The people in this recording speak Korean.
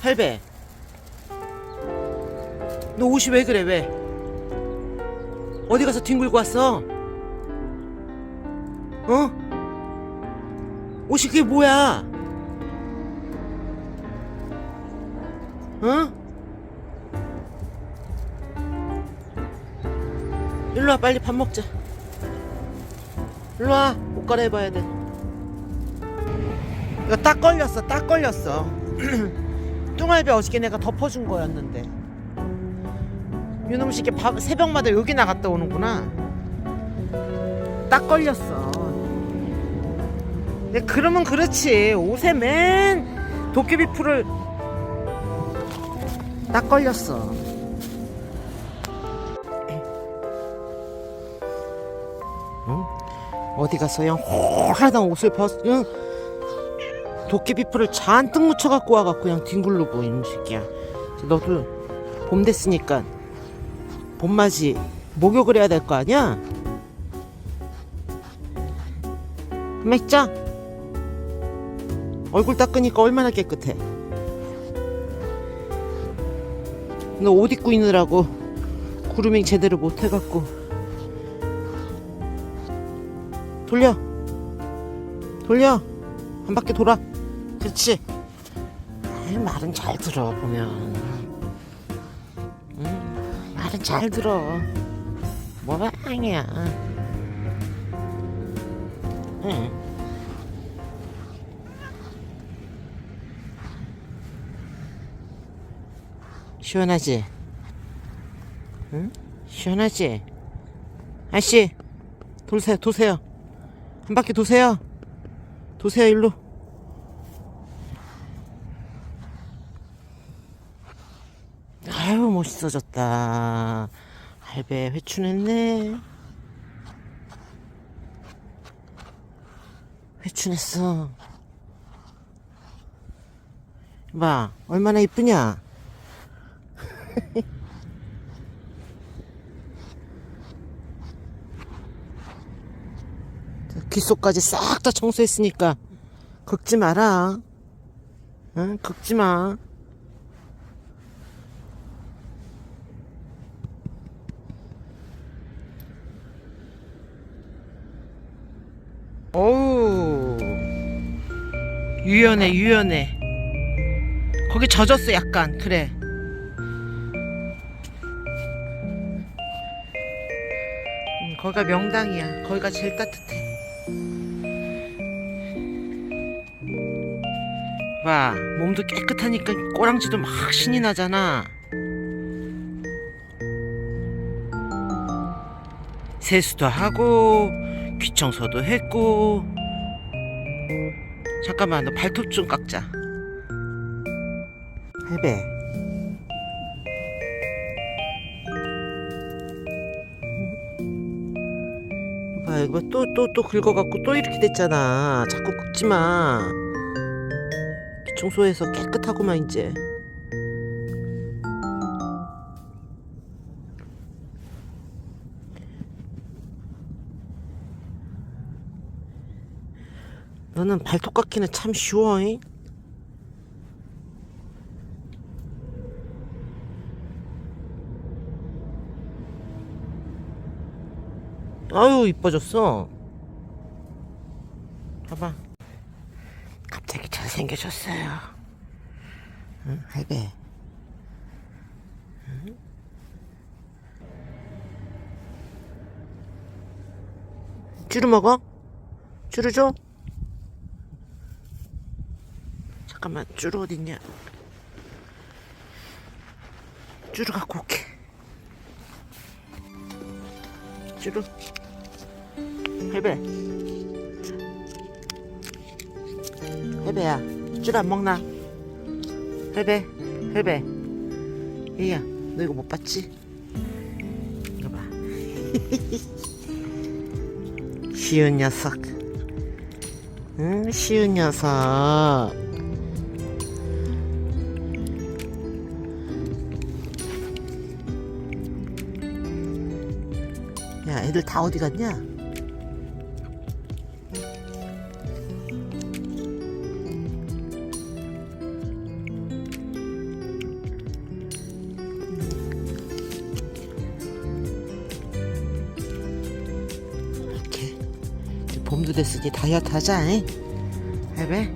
할배. 너 옷이 왜 그래 왜? 어디 가서 뒹굴고 왔어? 어? 옷이 그게 뭐야? 어? 일로 와 빨리 밥 먹자 일로와. 옷 갈아입어야 돼. 이거 딱 걸렸어 딱 걸렸어. 뚱알배 어저께 내가 덮어준 거였는데. 유놈 씨게 밥 새벽마다 여기 나갔다 오는구나. 딱 걸렸어. 네, 그러면 그렇지. 옷에 맨 도깨비 풀을 딱 걸렸어 응? 어디 가서 그냥 홀하던 옷을 벗 응? 도깨비 풀을 잔뜩 묻혀갖고 와갖고 그냥 뒹굴르고 이놈 새끼야 너도 봄 됐으니까 봄맞이 목욕을 해야 될 거 아니야? 맥자 얼굴 닦으니까 얼마나 깨끗해 너 옷 입고 있느라고 구루밍 제대로 못 해갖고 돌려 돌려 한 바퀴 돌아 그렇지 아이, 말은 잘 들어 보면 음, 말은 잘 들어 뭐가 아니야 응. 시원하지? 응? 시원하지? 아씨 돌세요 도세요 한 바퀴 도세요. 도세요 일로. 아유 멋있어졌다. 할배 회춘했네. 회춘했어. 봐 얼마나 이쁘냐 귓속까지 싹 다 청소했으니까 긁지 마라. 응? 긁지 마. 어우. 유연해 유연해. 거기 젖었어 약간. 그래. 음, 거기가 명당이야. 거기가 제일 따뜻해 봐. 몸도 깨끗하니까 꼬랑지도 막 신이 나잖아. 세수도 하고 귀청소도 했고. 잠깐만 너 발톱 좀 깎자. 할배. 봐 이거 또또또 긁어갖고 또 이렇게 됐잖아. 자꾸 긁지마 청소해서 깨끗하고만 이제. 너는 발톱 깎기는 참 쉬워 잉? 아유 이뻐졌어. 봐봐 생겨졌어요. 응 할배. 응? 쭈루 먹어? 쭈루 줘? 잠깐만 쭈루 어딨냐? 쭈루 갖고 올게 쭈루. 할배. 할배야 쭈루 안 먹나? 할배 할배. 얘야 너 이거 못 봤지? 이거 봐. 쉬운 녀석. 응 쉬운 녀석. 야 애들 다 어디 갔냐? 봄도 됐으니 다이어트 하자 잉? 해배